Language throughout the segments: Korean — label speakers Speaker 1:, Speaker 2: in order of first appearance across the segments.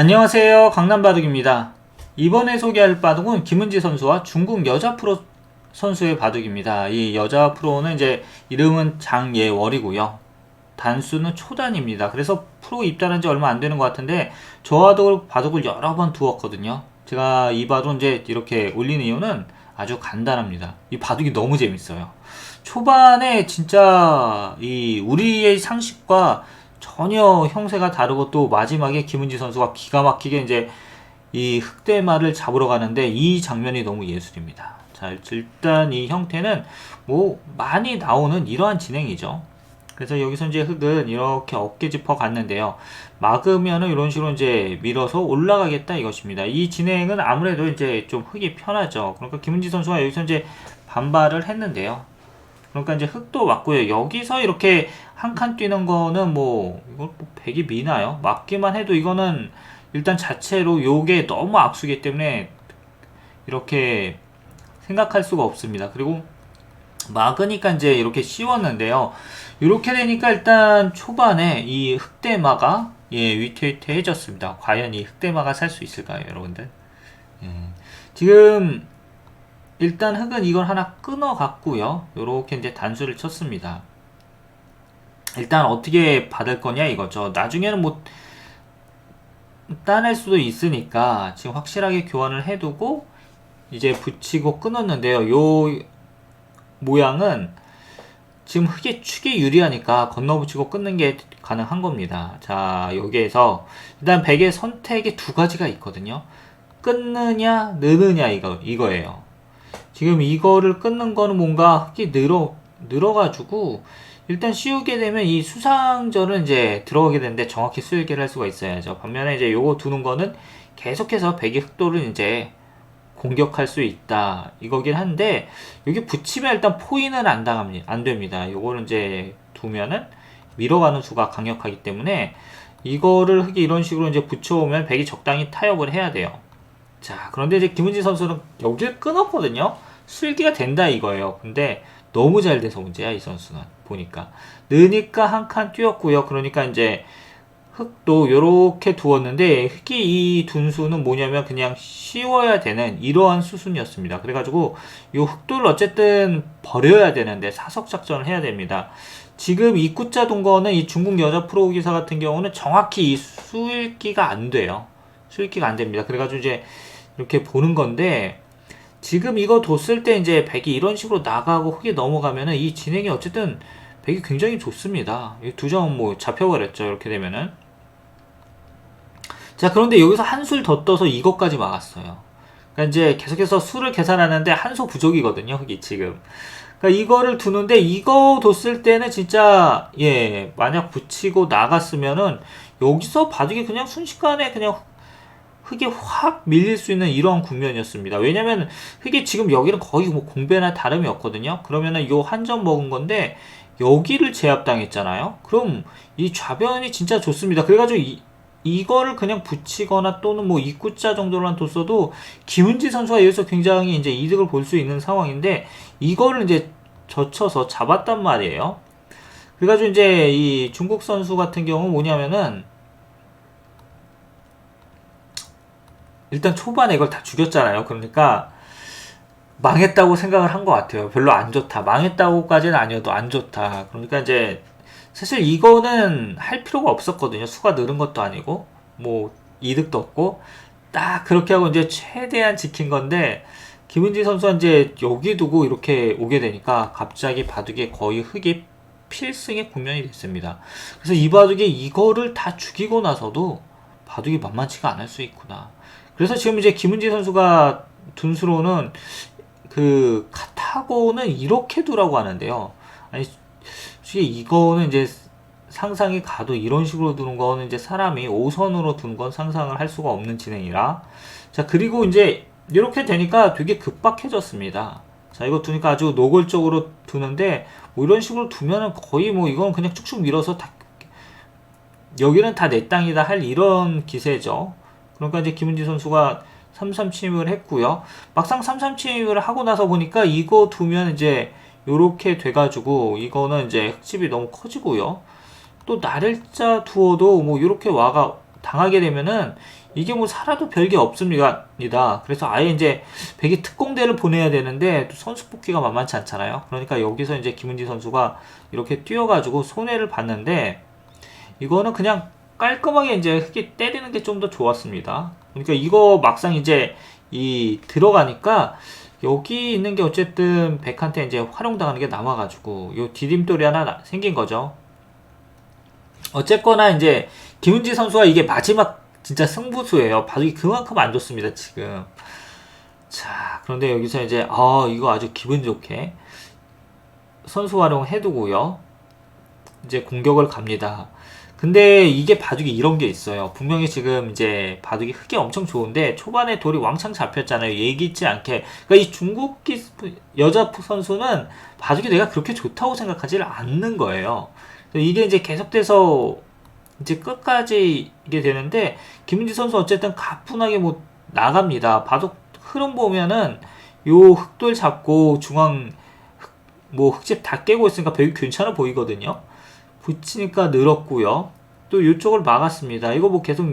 Speaker 1: 안녕하세요. 강남바둑입니다. 이번에 소개할 바둑은 김은지 선수와 중국 여자 프로 선수의 바둑입니다. 이 여자 프로는 이제 이름은 장예월이고요. 단수는 초단입니다. 그래서 프로 입단한 지 얼마 안 되는 것 같은데 저와도 바둑을 여러 번 두었거든요. 제가 이 바둑 이제 이렇게 올린 이유는 아주 간단합니다. 이 바둑이 너무 재밌어요. 초반에 진짜 이 우리의 상식과 전혀 형세가 다르고 또 마지막에 김은지 선수가 기가 막히게 이제 이 흑대마를 잡으러 가는데 이 장면이 너무 예술입니다. 자, 일단 이 형태는 뭐 많이 나오는 이러한 진행이죠. 그래서 여기서 이제 흑은 이렇게 어깨 짚어 갔는데요. 막으면은 이런 식으로 이제 밀어서 올라가겠다 이것입니다. 이 진행은 아무래도 이제 좀 흑이 편하죠. 그러니까 김은지 선수가 여기서 이제 반발을 했는데요. 그러니까 이제 흑도 맞고요. 여기서 이렇게 한 칸 뛰는 거는 뭐 이걸 뭐 100이 미나요? 맞기만 해도 이거는 일단 자체로 요게 너무 악수기 때문에 이렇게 생각할 수가 없습니다. 그리고 막으니까 이제 이렇게 씌웠는데요. 이렇게 되니까 일단 초반에 이 흑대마가 예, 위태위태해졌습니다. 과연 이 흑대마가 살 수 있을까요, 여러분들? 예. 지금 일단 흑은 이걸 하나 끊어 갔고요. 요렇게 이제 단수를 쳤습니다. 일단 어떻게 받을 거냐 이거죠. 나중에는 뭐 따낼 수도 있으니까 지금 확실하게 교환을 해두고 이제 붙이고 끊었는데요. 요 모양은 지금 흑의 축이 유리하니까 건너붙이고 끊는 게 가능한 겁니다. 자, 여기에서 일단 백의 선택이 두 가지가 있거든요. 끊느냐, 느느냐 이거 이거예요. 지금 이거를 끊는 거는 뭔가 흑이 늘어 늘어가지고 일단 씌우게 되면 이 수상절은 이제 들어가게 되는데 정확히 수일계를 할 수가 있어야죠. 반면에 이제 요거 두는 거는 계속해서 백의 흑도를 이제 공격할 수 있다. 이거긴 한데 여기 붙이면 일단 포인은 안 당합니다. 안 됩니다. 요거는 이제 두면은 밀어가는 수가 강력하기 때문에 이거를 흑이 이런 식으로 이제 붙여오면 백이 적당히 타협을 해야 돼요. 자 그런데 이제 김은지 선수는 여기를 끊었거든요 술기가 된다 이거예요 근데 너무 잘 돼서 문제야 이 선수는 보니까 느니까 한 칸 뛰었고요 그러니까 이제 흑도 요렇게 두었는데 흑이 이 둔수는 뭐냐면 그냥 씌워야 되는 이러한 수순이었습니다. 그래가지고 요 흑도를 어쨌든 버려야 되는데 사석 작전을 해야 됩니다. 지금 이 구자 둔 거는 이 중국 여자 프로 기사 같은 경우는 정확히 이 수읽기가 안 돼요. 수읽기가 안 됩니다. 그래가지고 이제 이렇게 보는 건데 지금 이거 뒀을 때 이제 백이 이런 식으로 나가고 흑이 넘어가면은 이 진행이 어쨌든 백이 굉장히 좋습니다. 이 두 점은 뭐 잡혀버렸죠. 이렇게 되면은. 자, 그런데 여기서 한 술 더 떠서 이것까지 막았어요. 그러니까 이제 계속해서 수를 계산하는데 한 수 부족이거든요, 흑이 지금. 그러니까 이거를 두는데 이거 뒀을 때는 진짜 예, 만약 붙이고 나갔으면은 여기서 바둑이 그냥 순식간에 그냥 흑이 확 밀릴 수 있는 이런 국면이었습니다. 왜냐면 흑이 지금 여기는 거의 뭐 공배나 다름이 없거든요. 그러면은 요 한 점 먹은 건데 여기를 제압당했잖아요. 그럼 이 좌변이 진짜 좋습니다. 그래가지고 이, 이거를 그냥 붙이거나 또는 뭐 입구자 정도로만 뒀어도 김은지 선수가 여기서 굉장히 이제 이득을 볼 수 있는 상황인데 이거를 이제 젖혀서 잡았단 말이에요. 그래가지고 이제 이 중국 선수 같은 경우 뭐냐면은 일단 초반에 이걸 다 죽였잖아요. 그러니까 망했다고 생각을 한 것 같아요. 별로 안 좋다. 망했다고까지는 아니어도 안 좋다. 그러니까 이제 사실 이거는 할 필요가 없었거든요. 수가 늘은 것도 아니고, 뭐, 이득도 없고, 딱 그렇게 하고 이제 최대한 지킨 건데, 김은지 선수가 이제 여기 두고 이렇게 오게 되니까 갑자기 바둑에 거의 흑이 필승의 국면이 됐습니다. 그래서 이 바둑에 이거를 다 죽이고 나서도 바둑이 만만치가 않을 수 있구나. 그래서 지금 이제 김은지 선수가 둔 수로는 그 카타고는 이렇게 두라고 하는데요. 아니 솔직히 이거는 이제 상상이 가도 이런 식으로 두는 거는 이제 사람이 5선으로 두는 건 상상을 할 수가 없는 진행이라. 자, 그리고 이제 이렇게 되니까 되게 급박해졌습니다. 자, 이거 두니까 아주 노골적으로 두는데 뭐 이런 식으로 두면은 거의 뭐 이건 그냥 쭉쭉 밀어서 다 여기는 다 내 땅이다 할 이런 기세죠. 그러니까 이제 김은지 선수가 3-3 침입을 했고요. 막상 3-3 침입을 하고 나서 보니까 이거 두면 이제 요렇게 돼가지고 이거는 이제 흑집이 너무 커지고요. 또 나를자 두어도 뭐 이렇게 와가 당하게 되면은 이게 뭐 살아도 별게 없습니다. 그래서 아예 이제 백이 특공대를 보내야 되는데 또 선수 뽑기가 만만치 않잖아요. 그러니까 여기서 이제 김은지 선수가 이렇게 뛰어가지고 손해를 봤는데 이거는 그냥 깔끔하게 이제 흙이 때리는 게 좀 더 좋았습니다. 그러니까 이거 막상 이제 이 들어가니까 여기 있는 게 어쨌든 백한테 이제 활용당하는 게 남아가지고 요 디딤돌이 하나 나- 생긴 거죠. 어쨌거나 이제 김은지 선수가 이게 마지막 진짜 승부수예요. 바둑이 그만큼 안 좋습니다 지금. 자 그런데 여기서 이제 아 이거 아주 기분 좋게 선수 활용 해두고요. 이제 공격을 갑니다. 근데 이게 바둑이 이런 게 있어요. 분명히 지금 이제 바둑이 흙이 엄청 좋은데 초반에 돌이 왕창 잡혔잖아요. 예기치 않게. 그러니까 이 중국 기 여자 선수는 바둑이 내가 그렇게 좋다고 생각하지를 않는 거예요. 이게 이제 계속돼서 이제 끝까지 이게 되는데 김은지 선수 어쨌든 가뿐하게 뭐 나갑니다. 바둑 흐름 보면은 요 흑돌 잡고 중앙 흑- 뭐 흑집 다 깨고 있으니까 되게 괜찮아 보이거든요. 붙이니까 늘었고요. 또 이쪽을 막았습니다. 이거 뭐 계속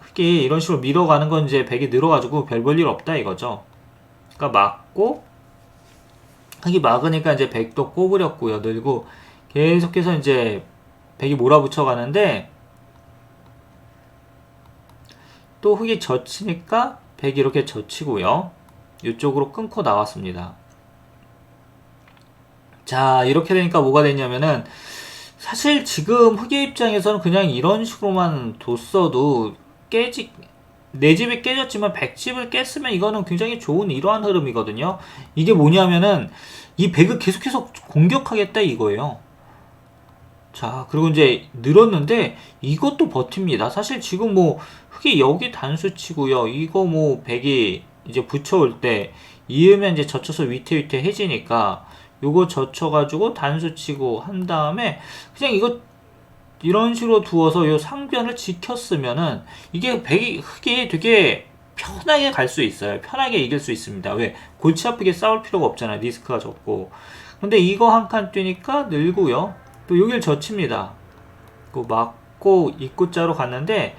Speaker 1: 흑이 이런 식으로 밀어가는 건 이제 백이 늘어가지고 별 볼 일 없다 이거죠. 그러니까 막고 흑이 막으니까 이제 백도 꼬부렸고요. 늘고 계속해서 이제 백이 몰아붙여 가는데 또 흑이 젖히니까 백이 이렇게 젖히고요. 이쪽으로 끊고 나왔습니다. 자, 이렇게 되니까 뭐가 됐냐면은 사실 지금 흑의 입장에서는 그냥 이런 식으로만 뒀어도 깨지 내 집이 깨졌지만 백집을 깼으면 이거는 굉장히 좋은 이러한 흐름이거든요. 이게 뭐냐면은 이 백을 계속해서 공격하겠다 이거예요. 자, 그리고 이제 늘었는데 이것도 버팁니다. 사실 지금 뭐 흑이 여기 단수 치고요. 이거 뭐 백이 이제 붙여올 때 이으면 이제 젖혀서 위태위태 해지니까 요거 젖혀가지고 단수 치고 한 다음에 그냥 이거 이런 식으로 두어서 요 상변을 지켰으면은 이게 백이 흑이 되게 편하게 갈 수 있어요. 편하게 이길 수 있습니다. 왜? 골치 아프게 싸울 필요가 없잖아요. 리스크가 적고. 근데 이거 한 칸 뛰니까 늘고요. 또 여길 젖힙니다. 그 맞고 입구자로 갔는데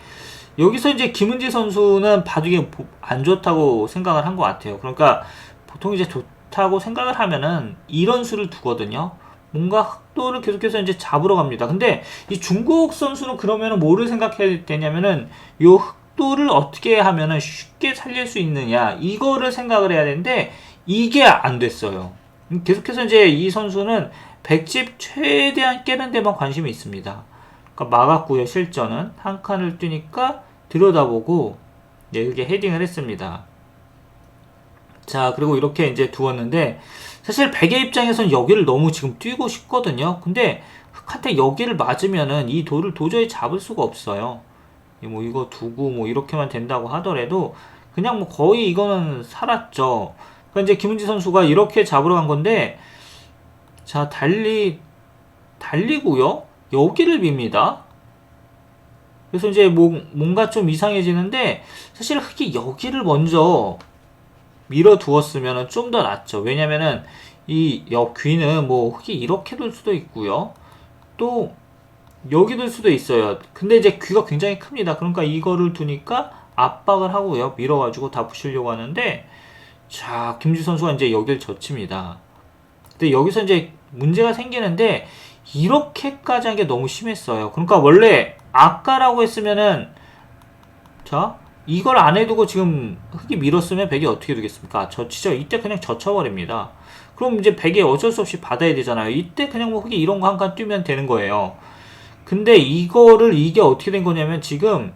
Speaker 1: 여기서 이제 김은지 선수는 바둑이 보- 안 좋다고 생각을 한 것 같아요. 그러니까 보통 이제 좋 다고 생각을 하면은 이런 수를 두거든요. 뭔가 흑도를 계속해서 이제 잡으러 갑니다. 근데 이 중국 선수는 그러면은 뭐를 생각해야 되냐면은 요 흑도를 어떻게 하면은 쉽게 살릴 수 있느냐 이거를 생각을 해야 되는데 이게 안 됐어요. 음, 계속해서 이제 이 선수는 백집 최대한 깨는 데만 관심이 있습니다. 그러니까 막았고요 실전은 한 칸을 뛰니까 들여다보고 네, 이렇게 헤딩을 했습니다. 자 그리고 이렇게 이제 두었는데 사실 백의 입장에서는 여기를 너무 지금 뛰고 싶거든요. 근데 흑한테 여기를 맞으면은 이 돌을 도저히 잡을 수가 없어요. 이뭐 이거 두고 뭐 이렇게만 된다고 하더라도 그냥 뭐 거의 이거는 살았죠. 그러니까 이제 김은지 선수가 이렇게 잡으러 간 건데 자 달리 달리고요. 여기를 빕니다. 그래서 이제 뭐, 뭔가 좀 이상해지는데 사실 흑이 여기를 먼저 밀어 두었으면 좀 더 낫죠. 왜냐면은 이옆 귀는 뭐 흑이 이렇게 둘 수도 있고요. 또 여기 둘 수도 있어요. 근데 이제 귀가 굉장히 큽니다. 그러니까 이거를 두니까 압박을 하고요. 밀어가지고 다 부시려고 하는데 자 김지 선수가 이제 여기를 젖힙니다. 근데 여기서 이제 문제가 생기는데 이렇게까지 한 게 너무 심했어요. 그러니까 원래 아까라고 했으면은 자 이걸 안 해두고 지금 흙이 밀었으면 백이 어떻게 되겠습니까? 젖히죠. 이때 그냥 젖혀버립니다. 그럼 이제 백이 어쩔 수 없이 받아야 되잖아요. 이때 그냥 뭐 흙이 이런 거 한 칸 뛰면 되는 거예요. 근데 이거를 이게 어떻게 된 거냐면 지금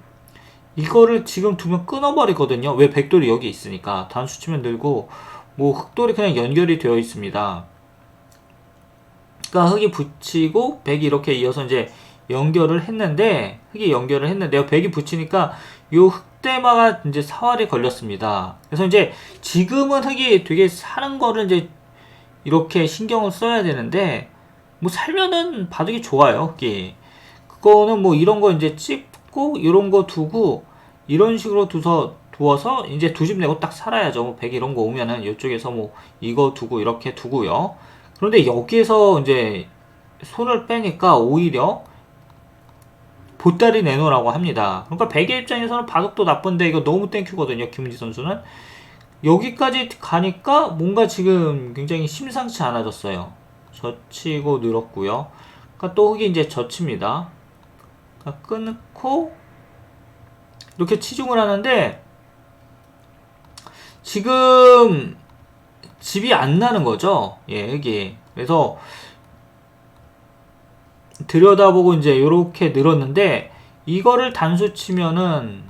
Speaker 1: 이거를 지금 두면 끊어버리거든요. 왜 백돌이 여기 있으니까 단수 치면 늘고 뭐 흑돌이 그냥 연결이 되어 있습니다. 그러니까 흙이 붙이고 백이 이렇게 이어서 이제 연결을 했는데 흙이 연결을 했는데요. 백이 붙이니까 요 흑 대마가 이제 사활이 걸렸습니다. 그래서 이제 지금은 흙이 되게 사는 거를 이제 이렇게 신경을 써야 되는데 뭐 살면은 바둑이 좋아요. 흑이 그거는 뭐 이런 거 이제 찍고 이런 거 두고 이런 식으로 두서 두어서 이제 두 집 내고 딱 살아야죠. 뭐백 이런 거 오면은 이쪽에서 뭐 이거 두고 이렇게 두고요. 그런데 여기에서 이제 손을 빼니까 오히려 보따리 내놓으라고 합니다. 그러니까 백의 입장에서는 바둑도 나쁜데 이거 너무 땡큐거든요. 김은지 선수는 여기까지 가니까 뭔가 지금 굉장히 심상치 않아졌어요. 젖히고 늘었고요. 그러니까 또 흑이 이제 젖힙니다. 그러니까 끊고 이렇게 치중을 하는데 지금 집이 안 나는 거죠. 예, 흑이. 그래서 들여다보고 이제 이렇게 늘었는데 이거를 단수 치면은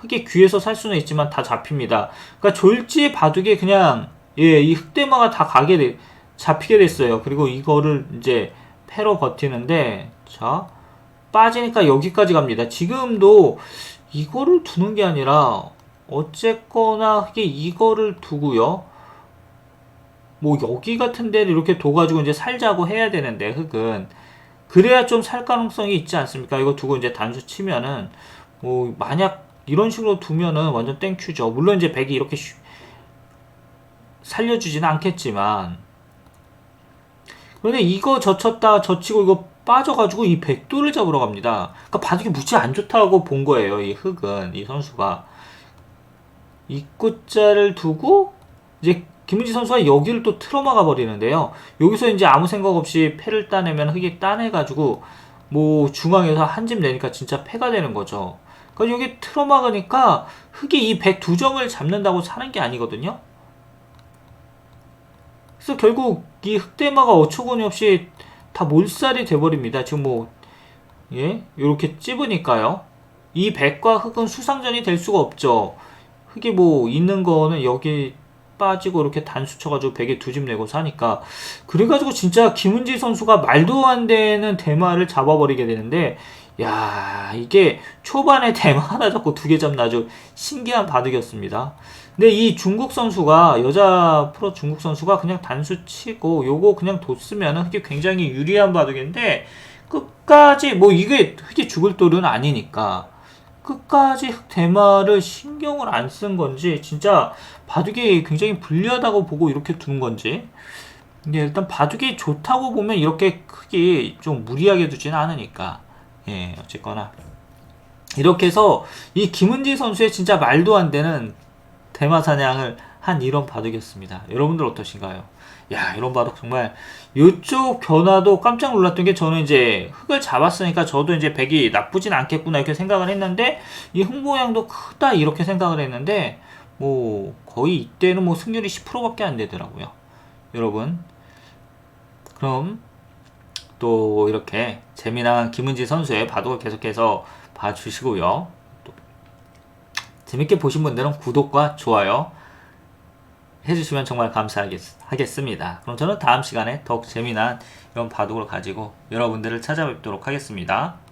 Speaker 1: 흑이 귀에서 살 수는 있지만 다 잡힙니다. 그러니까 졸지 바둑에 그냥 예, 이 흑대마가 다 가게 돼 잡히게 됐어요. 그리고 이거를 이제 패로 버티는데 자 빠지니까 여기까지 갑니다. 지금도 이거를 두는 게 아니라 어쨌거나 흑이 이거를 두고요. 뭐 여기 같은 데를 이렇게 둬가지고 이제 살자고 해야 되는데 흑은 그래야 좀 살 가능성이 있지 않습니까? 이거 두고 이제 단수 치면은 뭐 만약 이런 식으로 두면은 완전 땡큐죠. 물론 이제 백이 이렇게 쉬- 살려주지는 않겠지만 그런데 이거 젖혔다 젖히고 이거 빠져가지고 이 백도를 잡으러 갑니다. 그러니까 바둑이 무지 안 좋다고 본 거예요. 이 흑은 이 선수가 입구자를 두고 이제 김은지 선수가 여기를 또 틀어막아 버리는데요. 여기서 이제 아무 생각 없이 패를 따내면 흑이 따내가지고 뭐 중앙에서 한 집 내니까 진짜 패가 되는 거죠. 그러니까 여기 틀어막으니까 흑이 이백두 점을 잡는다고 사는 게 아니거든요. 그래서 결국 이 흑대마가 어처구니 없이 다 몰살이 돼버립니다. 지금 뭐, 예, 요렇게 찝으니까요. 이 백과 흑은 수상전이 될 수가 없죠. 흑이 뭐 있는 거는 여기 빠지고 이렇게 단수 쳐가지고 백에 두 집 내고 사니까 그래가지고 진짜 김은지 선수가 말도 안 되는 대마를 잡아버리게 되는데 야 이게 초반에 대마 하나 잡고 두 개 잡나 아주 신기한 바둑이었습니다. 근데 이 중국 선수가 여자 프로 중국 선수가 그냥 단수 치고 요거 그냥 뒀으면 흑이 굉장히 유리한 바둑인데 끝까지 뭐 이게 흑이 죽을 돌은 아니니까 끝까지 흑 대마를 신경을 안 쓴 건지 진짜 바둑이 굉장히 불리하다고 보고 이렇게 두는 건지. 근데 일단 바둑이 좋다고 보면 이렇게 크게 좀 무리하게 두지는 않으니까. 예 어쨌거나. 이렇게 해서 이 김은지 선수의 진짜 말도 안 되는 대마 사냥을 한 이런 바둑이었습니다. 여러분들 어떠신가요? 야 이런 바둑 정말 이쪽 변화도 깜짝 놀랐던 게 저는 이제 흑을 잡았으니까 저도 이제 백이 나쁘진 않겠구나 이렇게 생각을 했는데 이흑 모양도 크다 이렇게 생각을 했는데 뭐 거의 이때는 뭐 승률이 10%밖에 안 되더라고요. 여러분 그럼 또 이렇게 재미난 김은지 선수의 바둑을 계속해서 봐주시고요. 또 재밌게 보신 분들은 구독과 좋아요 해주시면 정말 감사하겠습니다. 그럼 저는 다음 시간에 더욱 재미난 이런 바둑을 가지고 여러분들을 찾아뵙도록 하겠습니다.